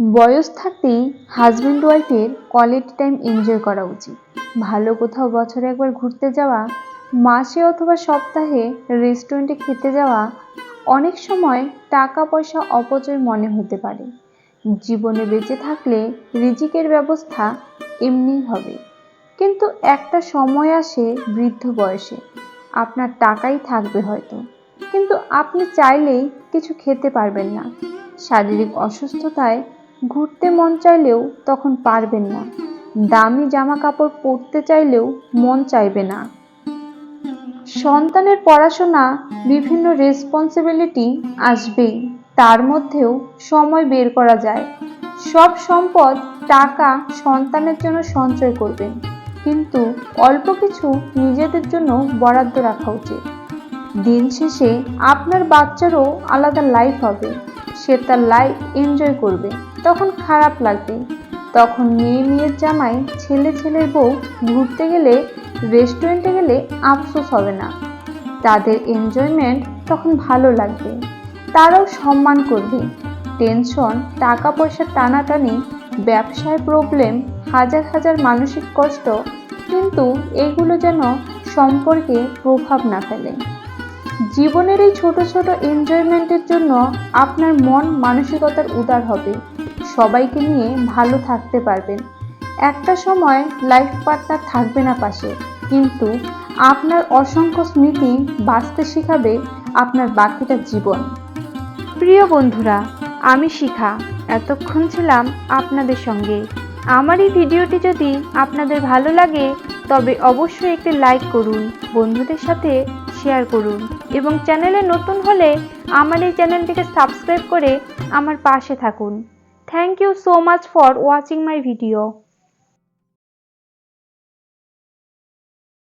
বয়স থাকতেই হাজব্যান্ড ওয়াইফের কোয়ালিটি টাইম এনজয় করা উচিত। ভালো কোথাও বছরে একবার ঘুরতে যাওয়া, মাসে অথবা সপ্তাহে রেস্টুরেন্টে খেতে যাওয়া অনেক সময় টাকা পয়সা অপচয় মনে হতে পারে। জীবনে বেঁচে থাকলে রিজিকের ব্যবস্থা এমনিই হবে। কিন্তু একটা সময় আসে বৃদ্ধ বয়সে, আপনার টাকাই থাকবে হয়তো। কিন্তু আপনি চাইলেই কিছু খেতে পারবেন না। শারীরিক অসুস্থতায় ঘুরতে মন চাইলেও তখন পারবেন না। দামি জামা কাপড় পরতে চাইলেও মন চাইবে না। সন্তানের পড়াশোনা, বিভিন্ন রেসপন্সিবিলিটি আসবেই। তার মধ্যেও সময় বের করা যায়। সব সম্পদ টাকা সন্তানের জন্য সঞ্চয় করবেন। কিন্তু অল্প কিছু নিজেদের জন্য বরাদ্দ রাখা উচিত। দিন শেষে আপনার বাচ্চারও আলাদা লাইফ হবে। সে তার লাইফ এনজয় করবে, তখন খারাপ লাগবে। তখন মেয়ে মেয়ের জামাই ছেলে ছেলের বউ ঘুরতে গেলে রেস্টুরেন্টে গেলে আফসোস হবে না। তাদের এনজয়মেন্ট তখন ভালো লাগবে। তারাও সম্মান করবে। টেনশন টাকা পয়সা টানাটানি, ব্যবসায় প্রবলেম হাজার হাজার মানসিক কষ্ট, কিন্তু এগুলো যেন সম্পর্কে প্রভাব না ফেলে। জীবনের এই ছোট ছোট এনজয়মেন্টের জন্য আপনার মন মানসিকতার উদার হবে। সবাইকে নিয়ে ভালো থাকতে পারবেন। একটা সময় লাইফ পার্টনার থাকবে না পাশে। কিন্তু আপনার অসংখ্য স্মৃতি বাঁচতে শেখাবে আপনার বাকিটা জীবন। প্রিয় বন্ধুরা, আমি শিখা। এতক্ষণ ছিলাম আপনাদের সঙ্গে। আমার এই ভিডিওটি যদি আপনাদের ভালো লাগে, তবে অবশ্যই একটি লাইক করুন। বন্ধুদের সাথে শেয়ার করুন। এবং চ্যানেলে নতুন হলে আমার এই চ্যানেলটিকে সাবস্ক্রাইব করে আমার পাশে থাকুন। Thank you so much for watching my video